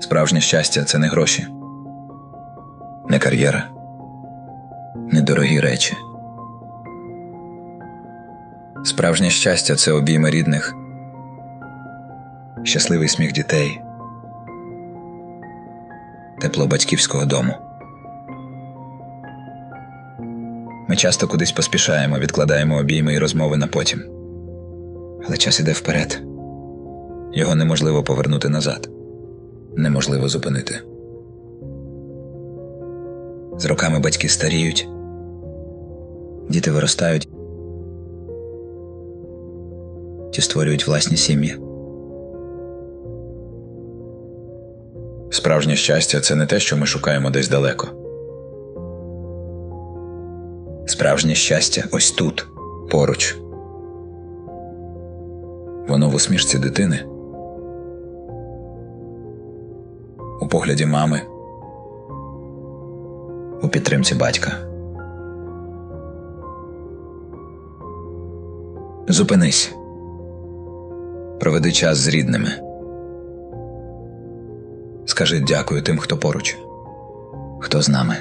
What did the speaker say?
Справжнє щастя це не гроші, не кар'єра, не дорогі речі. Справжнє щастя це обійми рідних, щасливий сміх дітей, тепло батьківського дому. Ми часто кудись поспішаємо, відкладаємо обійми і розмови на потім. Але час іде вперед. Його неможливо повернути назад. Неможливо зупинити. З роками батьки старіють, діти виростають ті створюють власні сім'ї. Справжнє щастя це не те, що ми шукаємо десь далеко. Справжнє щастя ось тут, поруч. Воно в усмішці дитини, погляді мами, у підтримці батька. Зупинись. Проведи час з рідними. Скажи дякую тим, хто поруч, хто з нами.